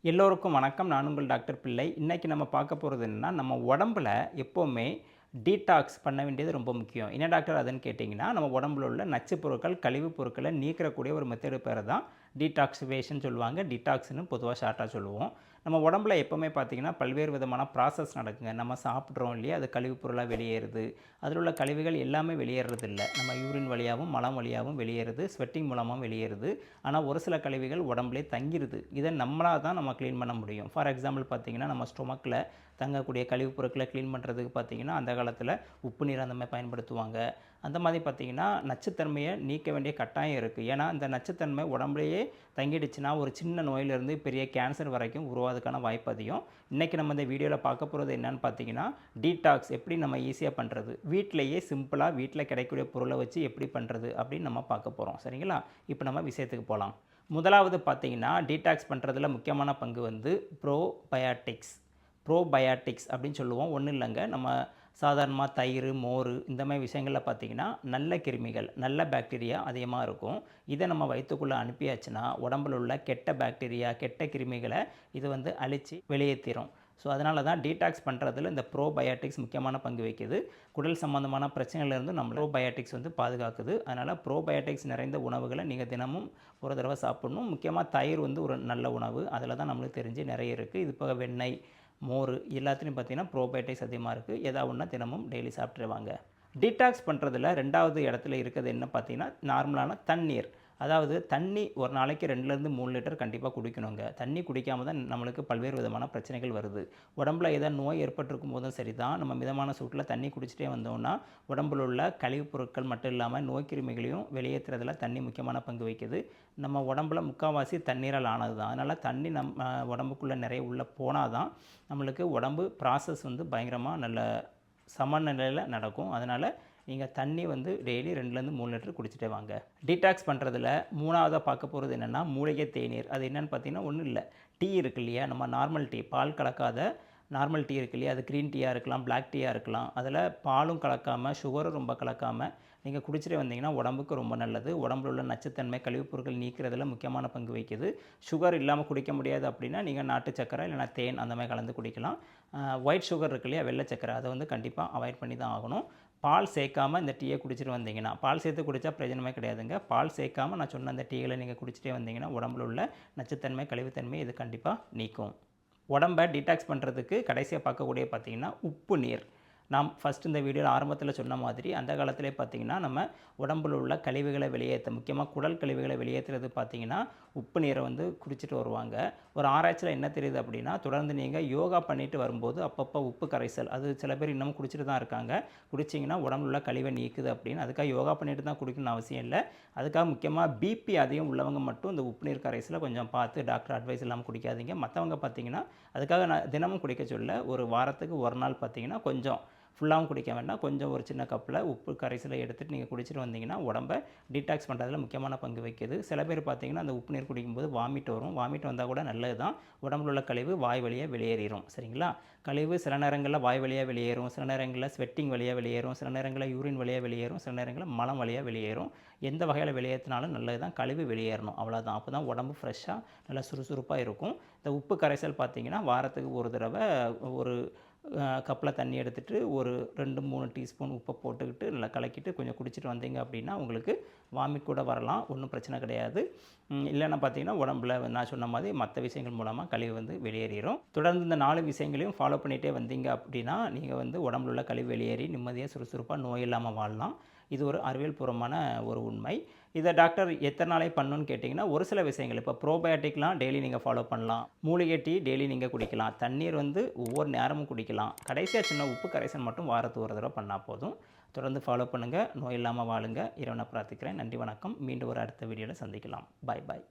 எல்லோருக்கும் வணக்கம். நான் உங்கள் டாக்டர் பிள்ளை. இன்றைக்கி நம்ம பார்க்க போகிறது என்னென்னா நம்ம உடம்புல எப்போவுமே டீடாக்ஸ் பண்ண வேண்டியது ரொம்ப முக்கியம். என்ன டாக்டர் அதுன்னு கேட்டிங்கன்னா நம்ம உடம்புல உள்ள நச்சுப் பொருட்கள் கழிவுப் பொருட்களை நீக்கிறக்கூடிய ஒரு மெத்தடு பேர் தான் டீடாக்சிவேஷன் சொல்லுவாங்க. டீடாக்ஸ்னு பொதுவாக ஷார்ட்டாக சொல்லுவோம். நம்ம உடம்புல எப்போவுமே பார்த்திங்கன்னா பல்வேறு விதமான ப்ராசஸ் நடக்குங்க. நம்ம சாப்பிட்றோம் இல்லையா? அது கழிவுப் பொருளாக வெளியேறுது. அதில் உள்ள கழிவுகள் எல்லாமே வெளியேறது இல்லை நம்ம யூரின் வழியாகவும் மலம் வழியாகவும் வெளியேறுது. ஸ்வெட்டிங் மூலமாகவும் வெளியேறுது. ஆனால் ஒரு சில கழிவுகள் உடம்புலே தங்கிருது. இதை நம்மளாக தான் நம்ம க்ளீன் பண்ண முடியும். ஃபார் எக்ஸாம்பிள் பார்த்திங்கன்னா நம்ம ஸ்டொமக்கில் தங்கக்கூடிய கழிவுப் பொருட்களை க்ளீன் பண்ணுறதுக்கு பார்த்திங்கன்னா அந்த காலத்தில் உப்பு நீர் அந்த மாதிரி பயன்படுத்துவாங்க. அந்த மாதிரி பார்த்திங்கன்னா நச்சுத்தன்மையை நீக்க வேண்டிய கட்டாயம் இருக்குது ஏன்னா அந்த நச்சுத்தன்மை உடம்புலேயே தங்கிடுச்சுன்னா ஒரு சின்ன நோயிலிருந்து பெரிய கேன்சர் வரைக்கும் அதுக்கான வாய்ப்பு அதிகம். இன்றைக்கி நம்ம இந்த வீடியோவில் பார்க்க போகிறது என்னன்னு பார்த்தீங்கன்னா டீடாக்ஸ் எப்படி நம்ம ஈஸியாக பண்ணுறது வீட்டிலையே சிம்பிளாக வீட்டில் கிடைக்கக்கூடிய பொருளை வச்சு எப்படி பண்ணுறது அப்படின்னு நம்ம பார்க்க போகிறோம் சரிங்களா? இப்போ நம்ம விஷயத்துக்கு போகலாம் முதலாவது பார்த்தீங்கன்னா டீடாக்ஸ் பண்ணுறதுல முக்கியமான பங்கு வந்து ப்ரோபயாட்டிக்ஸ் ப்ரோபயாட்டிக்ஸ் அப்படின்னு சொல்லுவோம். ஒன்றும் இல்லைங்க. நம்ம சாதாரணமாக தயிர் மோர் இந்த மாதிரி விஷயங்களில் பார்த்திங்கன்னா நல்ல கிருமிகள் நல்ல பாக்டீரியா அதிகமாக இருக்கும். இதை நம்ம வயிற்றுக்குள்ளே அனுப்பியாச்சுன்னா உடம்புல உள்ள கெட்ட பாக்டீரியா கெட்ட கிருமிகளை இது வந்து அழித்து வெளியேற்றிடும் ஸோ அதனால தான் டீடாக்ஸ் பண்ணுறதுல இந்த ப்ரோபயாட்டிக்ஸ் முக்கியமான பங்கு வைக்கிது குடல் சம்மந்தமான பிரச்சனையிலேருந்து நம்ம ப்ரோபயாட்டிக்ஸ் வந்து பாதுகாக்குது. அதனால் ப்ரோபயாட்டிக்ஸ் நிறைந்த உணவுகளை நீங்கள் தினமும் ஒரு தடவை சாப்பிடணும். முக்கியமாக தயிர் வந்து ஒரு நல்ல உணவு. அதில் தான் நம்மளுக்கு தெரிஞ்சு நிறைய இருக்குது இது போக வெண்ணெய் மோர் எல்லாத்துலேயும் பார்த்தீங்கன்னா ப்ரோபயோட்டிக்ஸ் அதிகமாக இருக்குது எதாவது ஒன்றா தினமும் டெய்லி சாப்பிட்ருவாங்க டீடாக்ஸ் பண்ணுறதுல ரெண்டாவது இடத்துல இருக்கிறது என்ன பார்த்தீங்கன்னா நார்மலான தண்ணீர். அதாவது தண்ணி ஒரு நாளைக்கு ரெண்டுலேருந்து மூணு லிட்டர் கண்டிப்பாக குடிக்கணுங்க. தண்ணி குடிக்காம தான் நம்மளுக்கு பல்வேறு விதமான பிரச்சனைகள் வருது. உடம்புல ஏதாவது நோய் ஏற்பட்டிருக்கும் போதும் சரி தான் நம்ம மிதமான சூட்டில் தண்ணி குடிச்சிட்டே வந்தோம்னா உடம்புல உள்ள கழிவுப் பொருட்கள் மட்டும் இல்லாமல் நோய் கிருமிகளையும் வெளியேற்றுறதுல தண்ணி முக்கியமான பங்கு வகிக்குது. நம்ம உடம்புல முக்கால்வாசி தண்ணீரால் ஆனது தான் அதனால் தண்ணி நம்ம உடம்புக்குள்ளே நிறைய உள்ளே போனால் தான் நம்மளுக்கு உடம்பு ப்ராசஸ் வந்து பயங்கரமாக நல்ல சமநிலையில் நடக்கும். அதனால் நீங்கள் தண்ணி வந்து டெய்லி ரெண்டுலேருந்து மூணு லிட்டர் குடிச்சிட்டே வாங்க. டீடாக்ஸ் பண்ணுறதுல மூணாவதாக பார்க்க போகிறது என்னென்னா மூலிகை தேநீர். அது என்னென்னு பார்த்தீங்கன்னா ஒன்றும் இல்லை. டீ இருக்கு இல்லையா? நம்ம நார்மல் டீ பால் கலக்காத நார்மல் டீ இருக்கு இல்லையா? அது க்ரீன் டீயாக இருக்கலாம் பிளாக் டீயாக இருக்கலாம். அதில் பாலும் கலக்காமல் சுகரும் ரொம்ப கலக்காமல் நீங்கள் குடிச்சிட்டு வந்தீங்கன்னா உடம்புக்கு ரொம்ப நல்லது. உடம்புல உள்ள நச்சுத்தன்மை கழிவுப் பொருட்கள் நீக்கிறதுல முக்கியமான பங்கு வகிக்குது. சுகர் இல்லாமல் குடிக்க முடியாது அப்படின்னா நீங்கள் நாட்டு சக்கரை இல்லைனா தேன் அந்த மாதிரி கலந்து குடிக்கலாம். ஒயிட் சுகர் இருக்கு இல்லையா? வெள்ளை சக்கரை அதை வந்து கண்டிப்பாக அவாய்ட் பண்ணி தான் ஆகணும். பால் சேர்க்காமல் இந்த டீயை குடிச்சிட்டு வந்தீங்கன்னா பால் சேர்த்து குடித்தா பிரயோஜனமே கிடையாதுங்க. பால் சேர்க்காமல் நான் சொன்ன அந்த டீகளை நீங்கள் குடிச்சிட்டே வந்தீங்கன்னா உடம்புல உள்ள நச்சுத்தன்மை கழிவுத்தன்மை இது கண்டிப்பாக நீக்கும். உடம்பை டீடாக்ஸ் பண்ணுறதுக்கு கடைசியாக பார்க்கக்கூடிய பார்த்திங்கன்னா உப்பு நீர். நாம் ஃபஸ்ட் இந்த வீடியோவில் ஆரம்பத்தில் சொன்ன மாதிரி அந்த காலத்திலே பார்த்திங்கன்னா நம்ம உடம்புல உள்ள கழிவுகளை வெளியேற்ற முக்கியமாக குடல் கழிவுகளை வெளியேற்றுறது பார்த்திங்கன்னா உப்பு நீரை வந்து குடிச்சிட்டு வருவாங்க. ஒரு ஆராய்ச்சியில் என்ன தெரியுது அப்படின்னா தொடர்ந்து நீங்கள் யோகா பண்ணிட்டு வரும்போது அப்பப்போ உப்பு கரைசல் அது சில பேர் இன்னமும் குடிச்சிட்டு தான் இருக்காங்க. குடிச்சிங்கன்னா உடம்புல உள்ள கழிவை நீக்குது அப்படின்னு அதுக்காக யோகா பண்ணிட்டு தான் குடிக்கணும்னு அவசியம் இல்லை. அதுக்காக முக்கியமாக பிபி அதிகம் உள்ளவங்க மட்டும் இந்த உப்பு நீர் கரைசலை கொஞ்சம் பார்த்து டாக்டர் அட்வைஸ் இல்லாமல் குடிக்காதீங்க. மற்றவங்க பார்த்தீங்கன்னா அதுக்காக நான் தினமும் குடிக்க சொல்ல ஒரு வாரத்துக்கு ஒரு நாள் பார்த்தீங்கன்னா கொஞ்சம் ஃபுல்லாகவும் குடிக்க வேண்டாம். கொஞ்சம் ஒரு சின்ன கப்பில் உப்பு கரைசலை எடுத்துகிட்டு நீங்கள் குடிச்சிட்டு வந்தீங்கன்னா உடம்பை டீடாக்ஸ் பண்ணுறதுல முக்கியமான பங்கு வைக்கிது சில பேர் பார்த்தீங்கன்னா அந்த உப்பு நீர் குடிக்கும்போது வாமிட் வரும். வாமிட் வந்தால் கூட நல்லது தான் உடம்புல உள்ள கழிவு வாய் வழியாக வெளியேறிடும் சரிங்களா? கழிவு சில நேரங்களில் வாய் வழியாக வெளியேறும். சில நேரங்களில் ஸ்வெட்டிங் வழியாக வெளியேறும். சில நேரங்களில் யூரின் வழியாக வெளியேறும். சில நேரங்களில் மலம் வழியாக வெளியேறும். எந்த வகையில் வெளியேற்றினாலும் நல்லது தான் கழிவு வெளியேறணும். அவ்வளோதான் அப்போ தான் உடம்பு ஃப்ரெஷ்ஷாக நல்லா சுறுசுறுப்பாக இருக்கும். இந்த உப்பு கரைசல் பார்த்தீங்கன்னா வாரத்துக்கு ஒரு தடவை ஒரு கப்பில் தண்ணி எடுத்துகிட்டு ஒரு ரெண்டு மூணு டீஸ்பூன் உப்பை போட்டுக்கிட்டு நல்லா கலக்கிட்டு கொஞ்சம் குடிச்சிட்டு வந்தீங்க அப்படின்னா உங்களுக்கு வாமிட் கூட வரலாம் ஒன்றும் பிரச்சனை கிடையாது. இல்லைன்னா பார்த்தீங்கன்னா உடம்புல நான் சொன்ன மாதிரி மற்ற விஷயங்கள் மூலமாக கழிவு வந்து வெளியேறிடும் தொடர்ந்து இந்த நாலு விஷயங்களையும் ஃபாலோ பண்ணிகிட்டே வந்தீங்க அப்படின்னா நீங்கள் வந்து உடம்புல உள்ள கழிவு வெளியேறி நிம்மதியாக சுறுசுறுப்பாக நோய் இல்லாமல் வாழலாம். இது ஒரு அறிவியல்பூர்வமான ஒரு உண்மை. இதை டாக்டர் எத்தனை நாளே பண்ணணும்னு கேட்டிங்கன்னா ஒரு சில விஷயங்கள். இப்போ ப்ரோபயோட்டிக்லாம் டெய்லி நீங்கள் ஃபாலோ பண்ணலாம். மூலிகை டீ டெய்லி நீங்கள் குடிக்கலாம். தண்ணீர் வந்து ஒவ்வொரு நேரமும் குடிக்கலாம். கடைசியாக சின்ன உப்பு கரைசல் மட்டும் வாரத்து ஒரு தடவை பண்ணால் போதும். தொடர்ந்து ஃபாலோ பண்ணுங்கள் நோய் இல்லாமல் வாழுங்க. இறைவனை பிரார்த்திக்கிறேன். நன்றி வணக்கம். மீண்டும் ஒரு அடுத்த வீடியோவில் சந்திக்கலாம். பாய் பாய்